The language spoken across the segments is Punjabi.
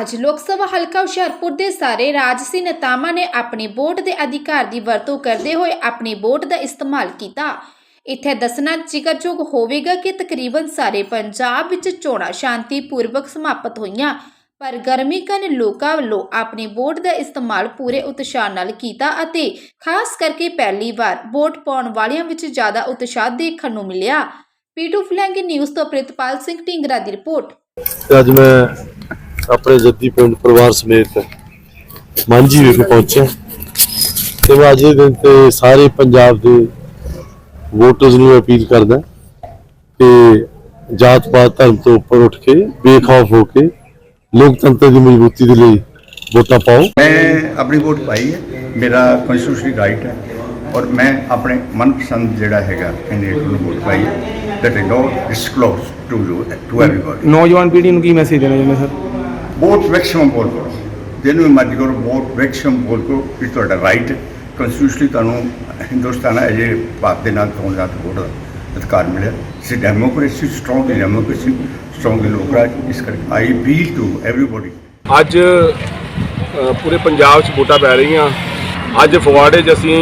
ਅੱਜ ਲੋਕ ਸਭਾ ਹਲਕਾ ਹੁਸ਼ਿਆਰਪੁਰ ਦੇ ਸਾਰੇ ਰਾਜਸੀ ਨੇਤਾਵਾਂ ਨੇ ਆਪਣੀ ਵੋਟ ਦੇ ਅਧਿਕਾਰ ਦੀ ਵਰਤੋਂ ਕਰਦੇ ਹੋਏ ਆਪਣੀ ਵੋਟ ਦਾ ਇਸਤੇਮਾਲ ਕੀਤਾ। ਇੱਥੇ ਦੱਸਣਾ ਜ਼ਿਕਰਯੋਗ ਹੋਵੇਗਾ ਕਿ ਤਕਰੀਬਨ ਸਾਰੇ ਪੰਜਾਬ ਵਿੱਚ ਚੋਣਾਂ ਸ਼ਾਂਤੀਪੂਰਵਕ ਸਮਾਪਤ ਹੋਈਆਂ, ਪਰ ਗਰਮੀ ਕਾਰਨ ਲੋਕਾਂ ਵੱਲੋਂ ਆਪਣੀ ਵੋਟ ਦਾ ਇਸਤੇਮਾਲ ਪੂਰੇ ਉਤਸ਼ਾਹ ਨਾਲ ਕੀਤਾ ਅਤੇ ਖਾਸ ਕਰਕੇ ਪਹਿਲੀ ਵਾਰ ਵੋਟ ਪਾਉਣ ਵਾਲਿਆਂ ਵਿੱਚ ਜ਼ਿਆਦਾ ਉਤਸ਼ਾਹ ਦੇਖਣ ਨੂੰ ਮਿਲਿਆ। ਪੀਟੂ ਫਲੈਂਗ ਨਿਊਜ਼ ਤੋਂ ਪ੍ਰਿਤਪਾਲ ਸਿੰਘ ਢਿੰਗਰਾ ਦੀ ਰਿਪੋਰਟ। ਅੱਜ ਮੈਂ ਆਪਣੇ ਜੱਦੀ ਪਿੰਡ ਪਰਿਵਾਰ ਸਮੇਤ ਮਾਂਜੀ ਵਿਖੇ ਪਹੁੰਚਿਆ ਤੇ ਮੈਂ ਅੱਜ ਦੇ ਦਿਨ ਤੇ ਸਾਰੇ ਪੰਜਾਬ ਦੇ ਵੋਟਰਸ ਨੂੰ ਅਪੀਲ ਕਰਦਾ ਕਿ ਜਾਤ ਪਾਤ ਧਰਮ ਤੋਂ ਉੱਪਰ ਉੱਠ ਕੇ ਬੇਖੌਫ ਹੋ ਕੇ ਲੋਕਤੰਤਰ ਦੀ ਮਜ਼ਬੂਤੀ ਦੇ ਲਈ ਵੋਟਾਂ ਪਾਓ। ਮੈਂ ਆਪਣੀ ਵੋਟ ਪਾਈ ਹੈ। ਮੇਰਾ ਕਨਸਟੀਟਿਊਸ਼ਨਲ ਰਾਈਟ ਹੈ ਔਰ ਮੈਂ ਆਪਣੇ ਮਨਪਸੰਦ ਜਿਹੜਾ ਹੈਗਾ ਕੈਂਡੀਡੇਟ ਨੂੰ ਵੋਟ ਪਾਈ ਹੈ। That is not disclose to you to everybody ਨੌਜਵਾਨ ਪੀੜ੍ਹੀ ਨੂੰ ਕੀ ਮੈਸੇਜ ਦੇਣਾ ਚਾਹੁੰਦੇ ਸਰ ਵੋਟ ਮੈਕਸਿਮਮ ਪੋਲ ਕਰੋ ਜਿਹਨੂੰ ਵੀ ਮਰਜ਼ੀ ਕਰੋ ਵੋਟ ਮੈਕਸਿਮਮ ਪੋਲ ਕਰੋ ਇਹ ਤੁਹਾਡਾ ਰਾਈਟ ਹੈ ਕਨਸਟੀਟਿਊਸ਼ਨਲੀ ਤੁਹਾਨੂੰ ਹਿੰਦੁਸਤਾਨ ਹੈ ਜੇ ਭਾਰਤ ਦੇ ਨਾਲ ਤੋਂ ਜਾਤ ਵੋਟ ਦਾ ਅਧਿਕਾਰ ਮਿਲਿਆ। ਸੀ ਡੈਮੋਕ੍ਰੇਸੀ ਸਟਰੋਂਗ ਡੈਮੋਕ੍ਰੇਸੀ ਸਟਰੋਂਗ ਲੋਕ ਰਾਜ ਇਸ ਕਰਕੇ ਆਈ ਅਪੀਲ ਟੂ ਐਵਰੀਬਾਡੀ ਅੱਜ ਪੂਰੇ ਪੰਜਾਬ 'ਚ ਵੋਟਾਂ ਪੈ ਰਹੀਆਂ। ਅੱਜ ਫਗਵਾੜੇ 'ਚ ਅਸੀਂ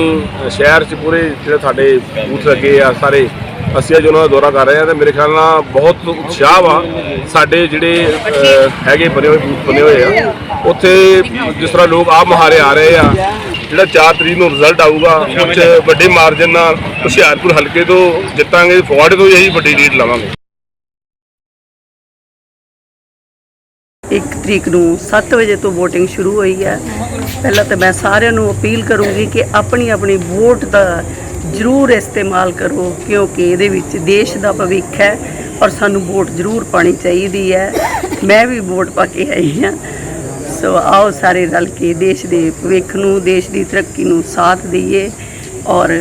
ਸ਼ਹਿਰ 'ਚ ਪੂਰੇ ਜਿਹੜੇ ਸਾਡੇ ਬੂਥ ਲੱਗੇ ਆ ਸਾਰੇ ਅਸੀਂ ਅੱਜ ਉਹਨਾਂ ਦਾ ਦੌਰਾ ਕਰ ਰਹੇ ਹਾਂ ਤੇ ਮੇਰੇ ਖਿਆਲ ਨਾਲ ਬਹੁਤ ਉਤਸ਼ਾਹ ਵਾ ਸਾਡੇ ਜਿਹੜੇ ਹੈਗੇ ਬਣੇ ਹੋਏ ਬੂਥ ਬਣੇ ਹੋਏ ਆ। ਉੱਥੇ ਜਿਸ ਤਰ੍ਹਾਂ ਲੋਕ ਆਪ ਮੁਹਾਰੇ ਆ ਰਹੇ ਆ, ਜਿਹੜਾ 4 ਤਰੀਕ ਨੂੰ ਰਿਜ਼ਲਟ ਆਊਗਾ ਉਹ ਵੱਡੇ ਮਾਰਜਨ ਨਾਲ ਹੁਸ਼ਿਆਰਪੁਰ ਹਲਕੇ ਤੋਂ ਜਿੱਤਾਂਗੇ ਫਗਵਾੜੇ ਤੋਂ ਇਹੀ ਵੱਡੀ ਲੀਡ ਲਵਾਂਗੇ। ਇੱਕ ਤਰੀਕ ਨੂੰ 7 ਵਜੇ ਤੋਂ VOTING ਸ਼ੁਰੂ ਹੋਈ ਹੈ। ਪਹਿਲਾਂ ਤਾਂ ਮੈਂ ਸਾਰਿਆਂ ਨੂੰ ਅਪੀਲ ਕਰੂੰਗੀ ਕਿ ਆਪਣੀ ਆਪਣੀ ਵੋਟ ਦਾ ਜ਼ਰੂਰ ਇਸਤੇਮਾਲ ਕਰੋ ਕਿਉਂਕਿ ਇਹਦੇ ਵਿੱਚ ਦੇਸ਼ ਦਾ ਭਵਿੱਖ ਹੈ ਔਰ ਸਾਨੂੰ ਵੋਟ ਜ਼ਰੂਰ ਪਾਣੀ ਚਾਹੀਦੀ ਹੈ। ਮੈਂ ਵੀ ਵੋਟ ਪਾ ਕੇ ਆਈ ਹਾਂ। ਸੋ ਆਓ ਸਾਰੇ ਰਲ ਕੇ ਦੇਸ਼ ਦੇ ਭਵਿੱਖ ਨੂੰ ਦੇਸ਼ ਦੀ ਤਰੱਕੀ ਨੂੰ ਸਾਥ ਦਈਏ ਔਰ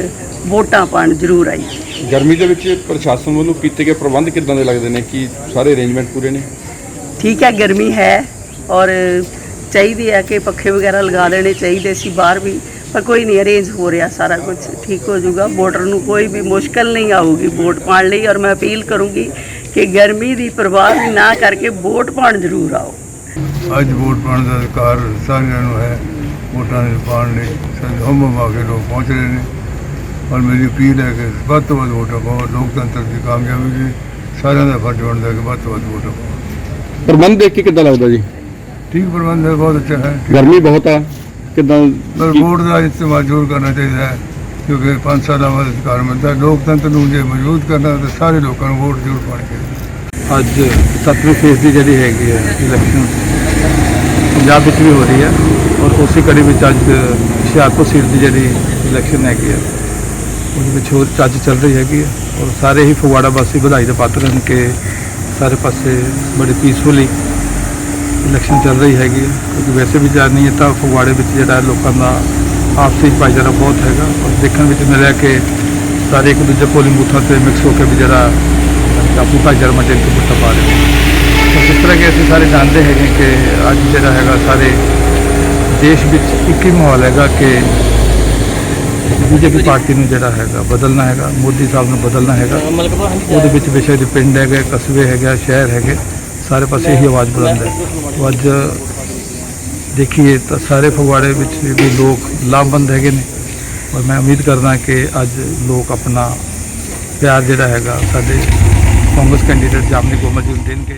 ਵੋਟਾਂ ਪਾਣ ਜ਼ਰੂਰ ਆਈਏ। ਗਰਮੀ ਦੇ ਵਿੱਚ ਪ੍ਰਸ਼ਾਸਨ ਵੱਲੋਂ ਕੀਤੇ ਗਏ ਪ੍ਰਬੰਧ ਕਿੱਦਾਂ ਦੇ ਲੱਗਦੇ ਨੇ? ਕਿ ਸਾਰੇ ਅਰੇਂਜਮੈਂਟ ਪੂਰੇ ਨੇ? ਠੀਕ ਹੈ ਗਰਮੀ ਹੈ ਔਰ ਚਾਹੀਦੀ ਹੈ ਕਿ ਪੱਖੇ ਵਗੈਰਾ ਲਗਾ ਲੈਣੇ ਚਾਹੀਦੇ ਸੀ ਬਾਹਰ ਵੀ ਪਰ ਕੋਈ ਨਹੀਂ ਅਰੇਂਜ ਹੋ ਰਿਹਾ ਸਾਰਾ ਕੁਝ ਠੀਕ ਹੋ ਜਾਊਗਾ। ਵੋਟਰ ਨੂੰ ਕੋਈ ਵੀ ਮੁਸ਼ਕਲ ਨਹੀਂ ਆਊਗੀ ਵੋਟ ਪਾਉਣ ਲਈ। ਔਰ ਮੈਂ ਅਪੀਲ ਕਰੂੰਗੀ ਕਿ ਗਰਮੀ ਦੀ ਪਰਵਾਹ ਨਾ ਕਰਕੇ ਵੋਟ ਪਾਉਣ ਜ਼ਰੂਰ ਆਓ। ਅੱਜ ਵੋਟ ਪਾਉਣ ਦਾ ਅਧਿਕਾਰ ਸਾਰਿਆਂ ਨੂੰ ਹੈ। ਵੋਟਾਂ ਦੇ ਪਾਉਣ ਲਈ ਸਾਰੇ ਹਮ ਆ ਕੇ ਲੋਕ ਪਹੁੰਚ ਰਹੇ ਨੇ। ਔਰ ਮੇਰੀ ਅਪੀਲ ਹੈ ਕਿ ਵੱਧ ਤੋਂ ਵੱਧ ਵੋਟਾਂ ਪਾਓ। ਲੋਕਤੰਤਰ ਦੀ ਕਾਮਯਾਬੀ ਲਈ ਸਾਰਿਆਂ ਦਾ ਫਰਜ਼ ਬਣਦਾ ਹੈ ਕਿ ਵੱਧ ਤੋਂ ਵੱਧ ਵੋਟਾਂ ਪਾਓ। ਪ੍ਰਬੰਧ ਦੇਖ ਕੇ ਕਿੱਦਾਂ ਲੱਗਦਾ ਜੀ? ਠੀਕ ਪ੍ਰਬੰਧ ਹੈ ਬਹੁਤ ਅੱਛਾ ਹੈ। ਗਰਮੀ ਬਹੁਤ ਆ। ਕਿੱਦਾਂ ਪਰ ਵੋਟ ਦਾ ਇਸਤੇਮਾਲ ਜ਼ਰੂਰ ਕਰਨਾ ਚਾਹੀਦਾ ਹੈ ਕਿਉਂਕਿ ਪੰਜ ਸਾਲਾਂ ਬਾਅਦ ਅਧਿਕਾਰ ਮਿਲਦਾ ਹੈ। ਲੋਕਤੰਤਰ ਨੂੰ ਜੇ ਮਜ਼ਬੂਤ ਕਰਨਾ ਤਾਂ ਸਾਰੇ ਲੋਕਾਂ ਨੂੰ ਵੋਟ ਜ਼ਰੂਰ ਪਾਉਣੀ ਚਾਹੀਦੀ ਹੈ ਅੱਜ ਸੱਤਵੇਂ ਫੇਸ ਦੀ ਜਿਹੜੀ ਹੈਗੀ ਹੈ ਇਲੈਕਸ਼ਨ ਪੰਜਾਬ ਵਿੱਚ ਵੀ ਹੋ ਰਹੀ ਹੈ ਔਰ ਉਸੇ ਕੜੀ ਵਿੱਚ ਅੱਜ ਹੁਸ਼ਿਆਰਪੁਰ ਸੀਟ ਦੀ ਜਿਹੜੀ ਇਲੈਕਸ਼ਨ ਹੈਗੀ ਹੈ ਉਹਦੇ ਵਿੱਚ ਹੋਰ ਚੱਜ ਚੱਲ ਰਹੀ ਹੈਗੀ ਹੈ ਔਰ ਸਾਰੇ ਹੀ ਫਗਵਾੜਾ ਵਾਸੀ ਵਧਾਈ ਦੇ ਪਾਤਰ ਹਨ ਕਿ ਸਾਰੇ ਪਾਸੇ ਬੜੇ ਪੀਸਫੁਲੀ ਇਲੈਕਸ਼ਨ ਚੱਲ ਰਹੀ ਹੈਗੀ ਹੈ। ਕਿਉਂਕਿ ਵੈਸੇ ਵੀ ਜਾਣੀ ਹੈ ਤਾਂ ਫਗਵਾੜੇ ਵਿੱਚ ਜਿਹੜਾ ਲੋਕਾਂ ਦਾ ਆਪਸੀ ਭਾਈਚਾਰਾ ਬਹੁਤ ਹੈਗਾ। ਔਰ ਦੇਖਣ ਵਿੱਚ ਮਿਲਿਆ ਕਿ ਸਾਰੇ ਇੱਕ ਦੂਜੇ ਪੋਲਿੰਗ ਬੂਥਾਂ ਤੇ ਮਿਕਸ ਹੋ ਕੇ ਵੀ ਜਿਹੜਾ ਆਪਣੀ ਭਾਈਚਾਰਾ ਮਚੇ ਕੇ ਵੋਟਾਂ ਪਾ ਰਹੇ ਨੇ। ਤਾਂ ਜਿਸ ਤਰ੍ਹਾਂ ਕਿ ਅਸੀਂ ਸਾਰੇ ਜਾਣਦੇ ਹੈਗੇ ਕਿ ਅੱਜ ਜਿਹੜਾ ਹੈਗਾ ਸਾਰੇ ਦੇਸ਼ ਵਿੱਚ ਇੱਕ ਹੀ ਮਾਹੌਲ ਹੈਗਾ ਕਿ ਬੀਜੇਪੀ ਪਾਰਟੀ ਨੂੰ ਜਿਹੜਾ ਹੈਗਾ ਬਦਲਣਾ ਹੈਗਾ ਮੋਦੀ ਸਾਹਿਬ ਨੂੰ ਬਦਲਣਾ ਹੈਗਾ। ਉਹਦੇ ਵਿੱਚ ਵਿਸ਼ੇ ਦੇ ਪਿੰਡ ਹੈਗੇ ਕਸਬੇ ਹੈਗੇ ਸ਼ਹਿਰ ਹੈਗੇ। ਸਾਰੇ ਪਾਸੇ ਇਹੀ ਆਵਾਜ਼ ਬੁਲੰਦ ਹੈ। ਅੱਜ ਦੇਖੀਏ ਤਾਂ ਸਾਰੇ ਫਗਵਾੜੇ ਵਿੱਚ ਵੀ ਲੋਕ ਲਾਭਬੰਦ ਹੈਗੇ ਨੇ। ਔਰ ਮੈਂ ਉਮੀਦ ਕਰਦਾ ਕਿ ਅੱਜ ਲੋਕ ਆਪਣਾ ਪਿਆਰ ਜਿਹੜਾ ਹੈਗਾ ਸਾਡੇ ਕਾਂਗਰਸ ਕੈਂਡੀਡੇਟ ਜਾਮਨੀ ਗੋਮਲ ਜੀ ਨੂੰ ਦੇਣਗੇ।